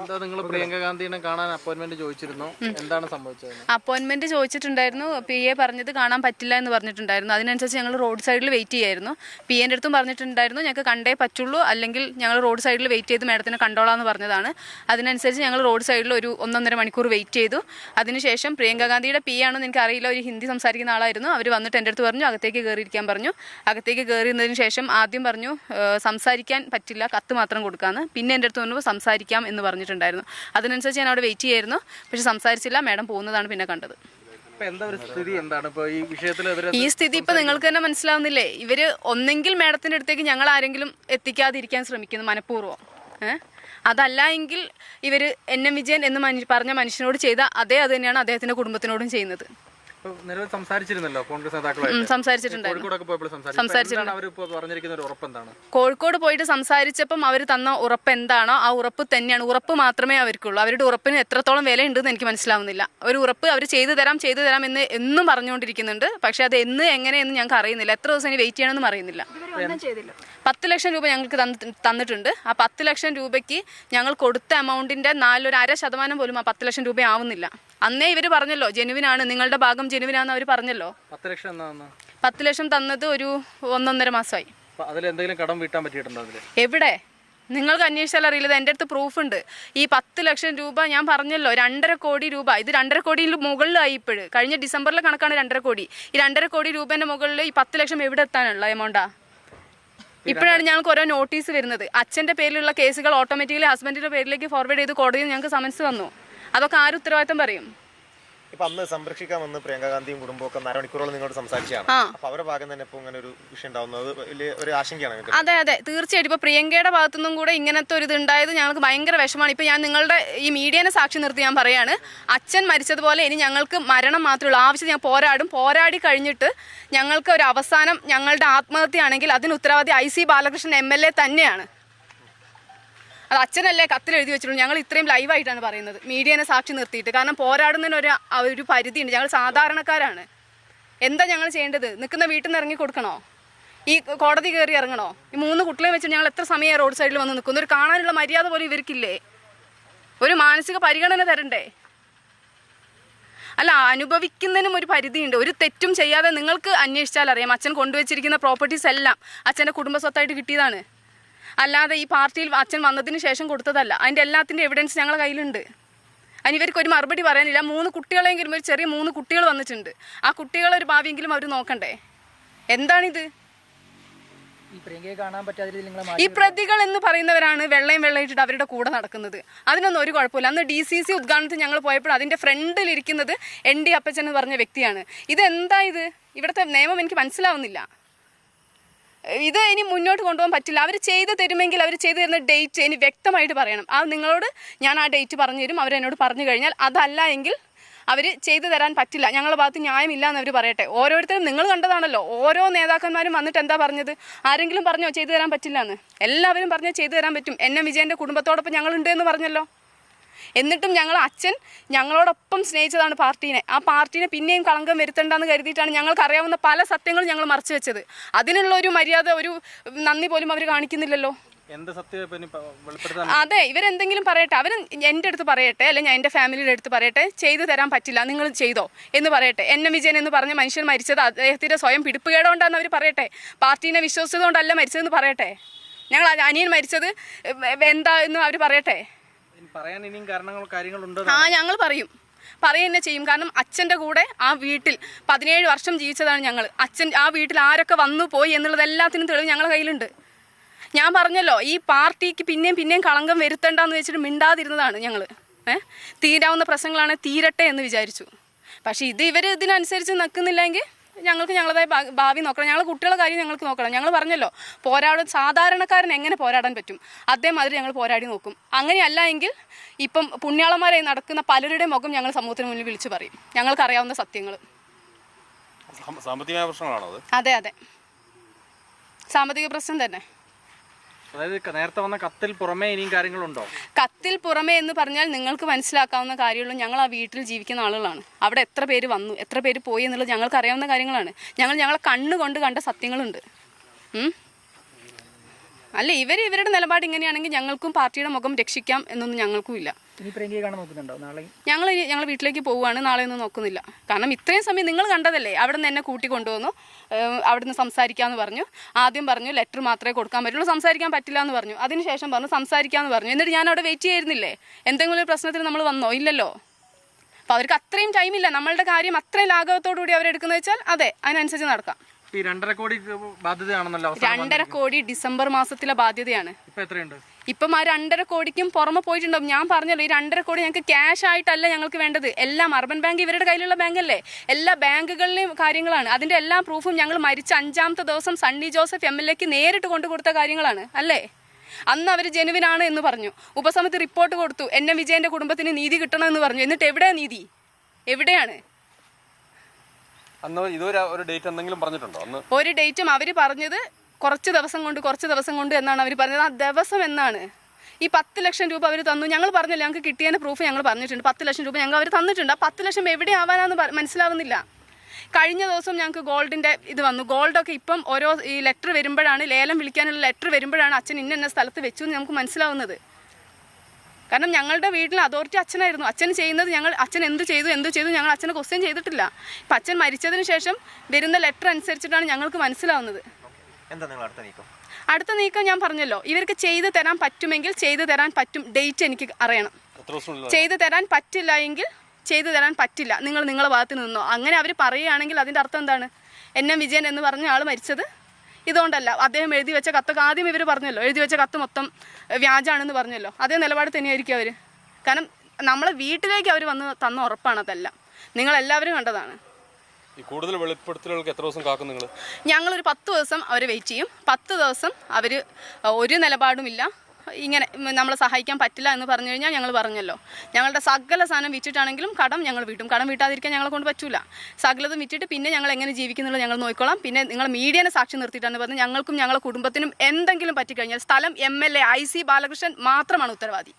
എന്താ നിങ്ങൾ പ്രിയങ്ക ഗാന്ധിനെ കാണാൻ അപ്പോയിന്റ്മെന്റ് ചോദിച്ചിരുന്നു? എന്താണ് സംഭവിച്ചത് അപ്പോയിന്റ്മെന്റ് ചോദിച്ചിട്ടുണ്ടായിരുന്നു. പി എ പറഞ്ഞത് കാണാൻ പറ്റില്ല എന്ന് പറഞ്ഞിട്ടുണ്ടായിരുന്നു. അതിനനുസരിച്ച് ഞങ്ങൾ റോഡ് സൈഡിൽ വെയിറ്റ് ചെയ്യായിരുന്നു. പി എന്റെ അടുത്തും പറഞ്ഞിട്ടുണ്ടായിരുന്നു. ഞങ്ങൾക്ക് കണ്ടേ പറ്റുള്ളൂ. അല്ലെങ്കിൽ ഞങ്ങൾ റോഡ് സൈഡിൽ വെയിറ്റ് ചെയ്ത് മാഡത്തിനെ കണ്ടോളാന്ന് പറഞ്ഞതാണ്. അതിനനുസരിച്ച് ഞങ്ങൾ റോഡ് സൈഡിൽ ഒരു ഒന്നൊന്നര മണിക്കൂർ വെയിറ്റ് ചെയ്തു. അതിനുശേഷം പ്രിയങ്ക ഗാന്ധിയുടെ പി ആണെന്ന് എനിക്ക് അറിയില്ല. ഒരു ഹിന്ദി സംസാരിക്കുന്ന ആളായിരുന്നു. അവർ വന്നിട്ട് എന്റെ അടുത്ത് പറഞ്ഞു അകത്തേക്ക് കയറിയിരിക്കാൻ പറഞ്ഞു. അകത്തേക്ക് കയറിയതിന് ശേഷം ആദ്യം പറഞ്ഞു സംസാരിക്കാൻ പറ്റില്ല. കത്ത് മാത്രം കൊടുക്കാമെന്ന് പിന്നെ എന്റെ അടുത്ത് പറഞ്ഞു സംസാരിക്കാം എന്ന് പറഞ്ഞിട്ടുണ്ടായിരുന്നു അതിനനുസരിച്ച് ഞാൻ അവിടെ വെയിറ്റ് ചെയ്യായിരുന്നു. പക്ഷെ സംസാരിച്ചില്ല. മാഡം പോകുന്നതാണ് പിന്നെ കണ്ടത്. ഈ സ്ഥിതി ഇപ്പൊ നിങ്ങൾക്ക് തന്നെ മനസ്സിലാവുന്നില്ലേ? ഇവർ ഒന്നെങ്കിൽ മാഡത്തിന്റെ അടുത്തേക്ക് ഞങ്ങൾ ആരെങ്കിലും എത്തിക്കാതിരിക്കാൻ ശ്രമിക്കുന്നു മനഃപൂർവം. ഏഹ് അതല്ല എങ്കിൽ ഇവർ എൻ എം വിജയൻ എന്ന് പറഞ്ഞ മനുഷ്യനോട് ചെയ്ത അതേ അത് തന്നെയാണ് അദ്ദേഹത്തിന്റെ കുടുംബത്തിനോടും ചെയ്യുന്നത്. നിലവിൽ സംസാരിച്ചിരുന്നല്ലോ കോൺഗ്രസ് ഉം, നേതാക്കളായിട്ട് സംസാരിച്ചിട്ടുണ്ടായിരുന്നു. കോഴിക്കോടൊക്കെ പോയപ്പോൾ സംസാരിച്ചു. അവർ ഇപ്പോൾ പറഞ്ഞിരിക്കുന്ന ഒരു ഉറപ്പ് എന്താണ്? കോഴിക്കോട് പോയിട്ട് സംസാരിച്ചപ്പം അവർ തന്ന ഉറപ്പ് എന്താണോ ആ ഉറപ്പ് തന്നെയാണ്. ഉറപ്പ് മാത്രമേ അവർക്കുള്ളൂ. അവരുടെ ഉറപ്പിന് എത്രത്തോളം വില ഉണ്ടെന്ന് എനിക്ക് മനസ്സിലാവുന്നില്ല. ഒരു ഉറപ്പ് അവർ ചെയ്തു തരാം ചെയ്തു തരാം എന്ന് എന്നും പറഞ്ഞുകൊണ്ടിരിക്കുന്നുണ്ട്. പക്ഷേ അത് എന്ന് എങ്ങനെയെന്ന് ഞങ്ങൾക്ക് അറിയുന്നില്ല. എത്ര ദിവസം ഇനി വെയിറ്റ് ചെയ്യണമെന്നും അറിയുന്നില്ല. പത്ത് ലക്ഷം രൂപ ഞങ്ങൾക്ക് തന്നിട്ടുണ്ട്. ആ പത്ത് ലക്ഷം രൂപയ്ക്ക് ഞങ്ങൾ കൊടുത്ത എമൗണ്ടിന്റെ നാലൊരു അര ശതമാനം പോലും ആ പത്ത് ലക്ഷം രൂപ ആവുന്നില്ല. അന്നേ ഇവർ പറഞ്ഞല്ലോ ജെനുവിനാണ് നിങ്ങളുടെ ഭാഗം ജെനുവിനാന്ന് അവർ പറഞ്ഞല്ലോ. പത്ത് ലക്ഷം പത്ത് ലക്ഷം തന്നത് ഒരു ഒന്നൊന്നര മാസമായി. എന്തെങ്കിലും കടം വീട്ടാൻ പറ്റിയിട്ടുണ്ടോ അതിൽ? എവിടെ? നിങ്ങൾക്ക് അന്വേഷിച്ചാൽ അറിയില്ല. ഇത് എന്റെ അടുത്ത് പ്രൂഫ് ഉണ്ട്. ഈ പത്ത് ലക്ഷം രൂപ ഞാൻ പറഞ്ഞല്ലോ രണ്ടര കോടി രൂപ. ഇത് രണ്ടര കോടിയിൽ മുകളിലായി ഇപ്പോഴ്. കഴിഞ്ഞ ഡിസംബറിലെ കണക്കാണ് രണ്ടര കോടി. ഈ രണ്ടര കോടി രൂപേന്റെ മുകളിൽ ഈ പത്ത് ലക്ഷം എവിടെ എത്താനുള്ള എമൗണ്ടാ ഇപ്പോഴാണ് ഞങ്ങൾക്ക് ഓരോ നോട്ടീസ് വരുന്നത്. അച്ഛന്റെ പേരിലുള്ള കേസുകൾ ഓട്ടോമാറ്റിക്കലി ഹസ്ബൻഡിന്റെ പേരിലേക്ക് ഫോർവേഡ് ചെയ്ത് കോടതിയിൽ ഞങ്ങൾക്ക് സമൻസ് വന്നു. അതൊക്കെ ആര് ഉത്തരവാദിത്തം പറയും? ഇപ്പൊ അന്ന് സംരക്ഷിക്കാമെന്ന് പ്രിയങ്ക ഗാന്ധിയും കുടുംബമൊക്കെ അരമണിക്കൂറോളം നിങ്ങളോട് സംസാരിച്ചാണ് അപ്പൊ അവരുടെ ഭാഗം തന്നെ ഇപ്പൊ ഇങ്ങനെ ഒരു വിഷയം ഉണ്ടാവുന്നത് വലിയ ഒരു ആശങ്കയാണ് അതെ അതെ. തീർച്ചയായിട്ടും. ഇപ്പൊ പ്രിയങ്കയുടെ ഭാഗത്തുനിന്നും കൂടെ ഇങ്ങനത്തെ ഒരു ഇത് ഉണ്ടായത് ഞങ്ങൾക്ക് ഭയങ്കര വിഷമാണ് ഇപ്പൊ ഞാൻ നിങ്ങളുടെ ഈ മീഡിയനെ സാക്ഷി നിർത്തി ഞാൻ പറയാണ്. അച്ഛൻ മരിച്ചതുപോലെ ഇനി ഞങ്ങൾക്ക് മരണം മാത്രമേ ഉള്ളൂ. ആവശ്യം ഞാൻ പോരാടും. പോരാടി കഴിഞ്ഞിട്ട് ഞങ്ങൾക്ക് ഒരു അവസാനം ഞങ്ങളുടെ ആത്മഹത്യയാണെങ്കിൽ അതിന് ഉത്തരവാദി I C Balakrishnan M L A തന്നെയാണ്. അത് അച്ഛനല്ലേ കത്തിൽ എഴുതി വെച്ചിട്ടുള്ളൂ. ഞങ്ങൾ ഇത്രയും ലൈവായിട്ടാണ് പറയുന്നത്. മീഡിയനെ സാക്ഷി നിർത്തിയിട്ട്. കാരണം പോരാടുന്നതിന് ഒരു ഒരു പരിധിയുണ്ട്. ഞങ്ങൾ സാധാരണക്കാരാണ്. എന്താ ഞങ്ങൾ ചെയ്യേണ്ടത്? നിൽക്കുന്ന വീട്ടിൽ നിന്ന് ഇറങ്ങി കൊടുക്കണോ? ഈ കോടതി കയറി ഇറങ്ങണോ? ഈ മൂന്ന് കുട്ടികളെ വെച്ച് ഞങ്ങൾ എത്ര സമയം റോഡ് സൈഡിൽ വന്ന് നിൽക്കുന്നു? ഒരു കാണാനുള്ള മര്യാദ പോലും ഇവർക്കില്ലേ? ഒരു മാനസിക പരിഗണന തരണ്ടേ? അല്ല അനുഭവിക്കുന്നതിനും ഒരു പരിധിയുണ്ട്. ഒരു തെറ്റും ചെയ്യാതെ നിങ്ങൾക്ക് അന്വേഷിച്ചാൽ അറിയാം. അച്ഛൻ കൊണ്ടുവച്ചിരിക്കുന്ന പ്രോപ്പർട്ടീസ് എല്ലാം അച്ഛന്റെ കുടുംബ സ്വത്തായിട്ട് കിട്ടിയതാണ്. അല്ലാതെ ഈ പാർട്ടിയിൽ അച്ഛൻ വന്നതിന് ശേഷം കൊടുത്തതല്ല. അതിന്റെ എല്ലാത്തിന്റെ എവിഡൻസ് ഞങ്ങളുടെ കയ്യിലുണ്ട്. അതിന് ഇവർക്ക് ഒരു മറുപടി പറയാനില്ല. മൂന്ന് കുട്ടികളെങ്കിലും ഒരു ചെറിയ മൂന്ന് കുട്ടികൾ വന്നിട്ടുണ്ട്. ആ കുട്ടികളെ ഒരു ഭാവിയെങ്കിലും അവർ നോക്കണ്ടേ? എന്താണിത്? ഈ പ്രതികൾ എന്ന് പറയുന്നവരാണ് വെള്ളയും വെള്ളയിട്ടിട്ട് അവരുടെ കൂടെ നടക്കുന്നത്. അതിനൊന്നും ഒരു കുഴപ്പമില്ല. അന്ന് ഡി സി സി ഉദ്ഘാടനത്തിൽ ഞങ്ങൾ പോയപ്പോൾ അതിന്റെ ഫ്രണ്ടിൽ ഇരിക്കുന്നത് എൻ ഡി അപ്പച്ചൻ എന്ന് പറഞ്ഞ വ്യക്തിയാണ്. ഇത് എന്താ ഇത്? ഇവിടുത്തെ നിയമം എനിക്ക് മനസ്സിലാവുന്നില്ല. ഇത് ഇനി മുന്നോട്ട് കൊണ്ടുപോകാൻ പറ്റില്ല. അവർ ചെയ്തു തരുമെങ്കിൽ അവർ ചെയ്തു തരുന്ന ഡേറ്റ് ഇനി വ്യക്തമായിട്ട് പറയണം. ആ നിങ്ങളോട് ഞാൻ ആ ഡേറ്റ് പറഞ്ഞു തരും. അവരെന്നോട് പറഞ്ഞു കഴിഞ്ഞാൽ അതല്ല എങ്കിൽ അവർ ചെയ്തു തരാൻ പറ്റില്ല. ഞങ്ങളുടെ ഭാഗത്ത് ന്യായമില്ല എന്ന് അവർ പറയട്ടെ. ഓരോരുത്തരും നിങ്ങൾ കണ്ടതാണല്ലോ. ഓരോ നേതാക്കന്മാരും വന്നിട്ട് എന്താ പറഞ്ഞത്? ആരെങ്കിലും പറഞ്ഞോ ചെയ്തു തരാൻ പറ്റില്ല എന്ന്? എല്ലാവരും പറഞ്ഞോ ചെയ്തു തരാൻ പറ്റും. എന്നെ വിജയന്റെ കുടുംബത്തോടൊപ്പം ഞങ്ങളുണ്ട് എന്ന് പറഞ്ഞല്ലോ. എന്നിട്ടും ഞങ്ങൾ അച്ഛൻ ഞങ്ങളോടൊപ്പം സ്നേഹിച്ചതാണ് പാർട്ടീനെ. ആ പാർട്ടീനെ പിന്നെയും കളങ്കം വരുത്തണ്ടെന്ന് കരുതിയിട്ടാണ് ഞങ്ങൾക്ക് അറിയാവുന്ന പല സത്യങ്ങളും ഞങ്ങൾ മറച്ചു വെച്ചത്. അതിനുള്ള ഒരു മര്യാദ ഒരു നന്ദി പോലും അവർ കാണിക്കുന്നില്ലല്ലോ. അതെ ഇവരെന്തെങ്കിലും പറയട്ടെ. അവർ എന്റെ അടുത്ത് പറയട്ടെ അല്ലെങ്കിൽ ഞാൻ എന്റെ ഫാമിലിയുടെ അടുത്ത് പറയട്ടെ ചെയ്തു തരാൻ പറ്റില്ല നിങ്ങൾ ചെയ്തോ എന്ന് പറയട്ടെ. എൻ എം വിജയൻ എന്ന് പറഞ്ഞ മനുഷ്യൻ മരിച്ചത് അദ്ദേഹത്തിന്റെ സ്വയം പിടിപ്പുകേടുകൊണ്ടാന്ന് അവർ പറയട്ടെ. പാർട്ടീനെ വിശ്വസിച്ചതുകൊണ്ടല്ല മരിച്ചതെന്ന് പറയട്ടെ. ഞങ്ങൾ അനിയൻ മരിച്ചത് എന്താ എന്ന് അവർ പറയട്ടെ. പറയാൻ ഇനിയും കാരണങ്ങൾ കാര്യങ്ങളുണ്ട് ആ ഞങ്ങൾ പറയും. പറയുക തന്നെ ചെയ്യും. കാരണം അച്ഛന്റെ കൂടെ ആ വീട്ടിൽ പതിനേഴ് വർഷം ജീവിച്ചതാണ് ഞങ്ങൾ. അച്ഛൻ ആ വീട്ടിൽ ആരൊക്കെ വന്നു പോയി എന്നുള്ളത് എല്ലാത്തിനും തെളിവ് ഞങ്ങളുടെ കയ്യിലുണ്ട്. ഞാൻ പറഞ്ഞല്ലോ ഈ പാർട്ടിക്ക് പിന്നെയും പിന്നെയും കളങ്കം വരുത്തണ്ടെന്ന് വെച്ചിട്ട് മിണ്ടാതിരുന്നതാണ് ഞങ്ങൾ ഏഹ് തീരാവുന്ന പ്രശ്നങ്ങളാണ് തീരട്ടെ എന്ന് വിചാരിച്ചു. പക്ഷേ ഇത് ഇവർ ഇതിനനുസരിച്ച് നിൽക്കുന്നില്ലെങ്കിൽ ഞങ്ങൾക്ക് ഞങ്ങളുടെ ഭാവി നോക്കണം. ഞങ്ങൾ കുട്ടികളുടെ കാര്യം ഞങ്ങൾക്ക് നോക്കണം. ഞങ്ങൾ പറഞ്ഞല്ലോ പോരാടും സാധാരണക്കാരൻ എങ്ങനെ പോരാടാൻ പറ്റും? അതേമാതിരി ഞങ്ങൾ പോരാടി നോക്കും. അങ്ങനെയല്ല എങ്കിൽ ഇപ്പം പുണ്യാളന്മാരായി നടക്കുന്ന പലരുടെ മുഖം ഞങ്ങൾ സമൂഹത്തിന് മുന്നിൽ വിളിച്ചു പറയും. ഞങ്ങൾക്കറിയാവുന്ന സത്യങ്ങൾ. സാമ്പത്തിക പ്രശ്നങ്ങളാണോ അതെ അതെ. സാമ്പത്തിക പ്രശ്നം തന്നെ. വന്ന കത്തിൽ പുറമേ ഇനിയും കാര്യങ്ങളുണ്ടോ? കത്തിൽ പുറമേ എന്ന് പറഞ്ഞാൽ നിങ്ങൾക്ക് മനസ്സിലാക്കാവുന്ന കാര്യമുള്ളൂ. ഞങ്ങൾ ആ വീട്ടിൽ ജീവിക്കുന്ന ആളുകളാണ്. അവിടെ എത്ര പേര് വന്നു എത്ര പേര് പോയി എന്നുള്ളത് ഞങ്ങൾക്ക് അറിയാവുന്ന കാര്യങ്ങളാണ്. ഞങ്ങൾ ഞങ്ങളെ കണ്ണുകൊണ്ട് കണ്ട സത്യങ്ങളുണ്ട്? അല്ല ഇവർ ഇവരുടെ നിലപാട് ഇങ്ങനെയാണെങ്കിൽ ഞങ്ങൾക്കും പാർട്ടിയുടെ മുഖം രക്ഷിക്കാം എന്നൊന്നും ഞങ്ങൾക്കും ഇല്ല. ഞങ്ങൾ ഞങ്ങൾ വീട്ടിലേക്ക് പോവുകയാണ് നാളെ ഒന്നും നോക്കുന്നില്ല. കാരണം ഇത്രയും സമയം നിങ്ങൾ കണ്ടതല്ലേ അവിടെ നിന്ന് എന്നെ കൂട്ടി കൊണ്ടുവന്നു ഏഹ് അവിടെ നിന്ന് സംസാരിക്കാമെന്ന് പറഞ്ഞു. ആദ്യം പറഞ്ഞു ലെറ്റർ മാത്രമേ കൊടുക്കാൻ പറ്റുള്ളൂ സംസാരിക്കാൻ പറ്റില്ല എന്ന് പറഞ്ഞു. അതിനുശേഷം പറഞ്ഞു സംസാരിക്കാമെന്ന് പറഞ്ഞു. എന്നിട്ട് ഞാൻ അവിടെ വെയിറ്റ് ചെയ്യായിരുന്നില്ലേ എന്തെങ്കിലും ഒരു പ്രശ്നത്തിന് നമ്മൾ വന്നോ? ഇല്ലല്ലോ. അപ്പോൾ അവർക്ക് അത്രയും ടൈമില്ല നമ്മളുടെ കാര്യം അത്രയും ലാഘവത്തോടു കൂടി അവരെടുക്കുന്നത് വെച്ചാൽ അതെ അതിനനുസരിച്ച് നടക്കാം. ഈ രണ്ടര കോടി ബാധ്യതയാണെന്നല്ലോ രണ്ടര കോടി ഡിസംബർ മാസത്തിലെ ബാധ്യതയാണ്. ഇപ്പൊ എത്രയുണ്ട്? ഇപ്പം ആ രണ്ടര കോടിക്കും പുറമെ പോയിട്ടുണ്ടാവും. ഞാൻ പറഞ്ഞല്ലോ ഈ രണ്ടര കോടി ഞങ്ങൾക്ക് ക്യാഷ് ആയിട്ടല്ല ഞങ്ങൾക്ക് വേണ്ടത്. എല്ലാം അർബൻ ബാങ്ക് ഇവരുടെ കയ്യിലുള്ള ബാങ്ക് അല്ലേ എല്ലാ ബാങ്കുകളിലെയും കാര്യങ്ങളാണ്. അതിന്റെ എല്ലാ പ്രൂഫും ഞങ്ങൾ മരിച്ച അഞ്ചാമത്തെ ദിവസം സണ്ണി ജോസഫ് എം എൽ എക്ക് നേരിട്ട് കൊണ്ടു കൊടുത്ത കാര്യങ്ങളാണ്. അല്ലേ? അന്ന് അവർ ജനുവിനാണ് എന്ന് പറഞ്ഞു. ഉപസമിതി റിപ്പോർട്ട് കൊടുത്തു. എൻ എം വിജയന്റെ കുടുംബത്തിന് നീതി കിട്ടണമെന്ന് പറഞ്ഞു. എന്നിട്ട് എവിടെയാണ് നീതി? എവിടെയാണ്? അന്ന് ഇതുവരെ ഒരു ഡേറ്റ് എന്തെങ്കിലും പറഞ്ഞിട്ടുണ്ടോ? ഒരു ഡേറ്റും അവർ പറഞ്ഞത് കുറച്ച് ദിവസം കൊണ്ട് കുറച്ച് ദിവസം കൊണ്ട് എന്നാണ് അവർ പറഞ്ഞത്. ആ ദിവസം എന്നാണ്? ഈ പത്ത് ലക്ഷം രൂപ അവർ തന്നു. ഞങ്ങൾ പറഞ്ഞില്ല ഞങ്ങൾക്ക് കിട്ടിയതിന്റെ പ്രൂഫ് ഞങ്ങൾ പറഞ്ഞിട്ടുണ്ട്. പത്ത് ലക്ഷം രൂപ ഞങ്ങൾ അവർ തന്നിട്ടുണ്ട്. ആ പത്ത് ലക്ഷം എവിടെ ആവാനാന്ന് മനസ്സിലാവുന്നില്ല. കഴിഞ്ഞ ദിവസം ഞങ്ങൾക്ക് ഗോൾഡിന്റെ ഇത് വന്നു. ഗോൾഡൊക്കെ ഇപ്പം ഓരോ ഈ ലെറ്റർ വരുമ്പോഴാണ് ലേലം വിളിക്കാനുള്ള ലെറ്റർ വരുമ്പോഴാണ് അച്ഛൻ ഇന്ന സ്ഥലത്ത് വെച്ചു എന്ന് നമുക്ക് മനസ്സിലാവുന്നത്. കാരണം ഞങ്ങളുടെ വീട്ടിൽ അതോറിറ്റി അച്ഛനായിരുന്നു. അച്ഛൻ ചെയ്യുന്നത് ഞങ്ങൾ അച്ഛൻ എന്ത് ചെയ്തു എന്ത് ചെയ്തു ഞങ്ങൾ അച്ഛനെ ക്വസ്റ്റ്യൻ ചെയ്തിട്ടില്ല. ഇപ്പം അച്ഛൻ മരിച്ചതിന് ശേഷം വരുന്ന ലെറ്റർ അനുസരിച്ചിട്ടാണ് ഞങ്ങൾക്ക് മനസ്സിലാവുന്നത്. അടുത്ത നീക്കം? അടുത്ത നീക്കം ഞാൻ പറഞ്ഞല്ലോ. ഇവർക്ക് ചെയ്തു തരാൻ പറ്റുമെങ്കിൽ ചെയ്തു തരാൻ പറ്റും ഡേറ്റ് എനിക്ക് അറിയണം. ചെയ്തു തരാൻ പറ്റില്ല എങ്കിൽ ചെയ്തു തരാൻ പറ്റില്ല. നിങ്ങൾ നിങ്ങളുടെ ഭാഗത്ത് നിന്നോ. അങ്ങനെ അവർ പറയുകയാണെങ്കിൽ അതിന്റെ അർത്ഥം എന്താണ്? എൻ എം വിജയൻ എന്ന് പറഞ്ഞ ആൾ മരിച്ചത് ഇതുകൊണ്ടല്ല. അദ്ദേഹം എഴുതി വെച്ച കത്തൊക്കെ ആദ്യം ഇവർ പറഞ്ഞല്ലോ. എഴുതി വെച്ച കത്ത് മൊത്തം വ്യാജാണെന്ന് പറഞ്ഞല്ലോ. അതേ നിലപാട് തന്നെയായിരിക്കും അവർ കാരണം നമ്മളെ വീട്ടിലേക്ക് അവർ വന്ന് തന്ന ഉറപ്പാണ് അതെല്ലാം. നിങ്ങളെല്ലാവരും കണ്ടതാണ്. ഈ കൂടുതൽ വെളിപ്പെടുത്തലുകൾക്ക് എത്ര ദിവസം കാക്കും നിങ്ങൾ ഞങ്ങളൊരു പത്ത് ദിവസം അവർ വെയിറ്റ് ചെയ്യും. പത്ത് ദിവസം അവർ ഒരു നിലപാടുമില്ല. ഇങ്ങനെ നമ്മളെ സഹായിക്കാൻ പറ്റില്ല എന്ന് പറഞ്ഞു കഴിഞ്ഞാൽ ഞങ്ങൾ പറഞ്ഞല്ലോ. ഞങ്ങളുടെ സകല സാധനം വിറ്റിട്ടാണെങ്കിലും കടം ഞങ്ങൾ വീട്ടും. കടം വീട്ടാതിരിക്കാൻ ഞങ്ങളെ കൊണ്ട് പറ്റൂല. സകലതും വിറ്റിട്ട് പിന്നെ ഞങ്ങൾ എങ്ങനെ ജീവിക്കുന്നുള്ളത് ഞങ്ങൾ നോക്കിക്കോളാം. പിന്നെ നിങ്ങൾ മീഡിയനെ സാക്ഷി നിർത്തിയിട്ടാണ് പറഞ്ഞത്. ഞങ്ങൾക്കും ഞങ്ങളുടെ കുടുംബത്തിനും എന്തെങ്കിലും പറ്റിക്കഴിഞ്ഞാൽ സ്ഥലം M L A I C Balakrishnan മാത്രമാണ് ഉത്തരവാദി.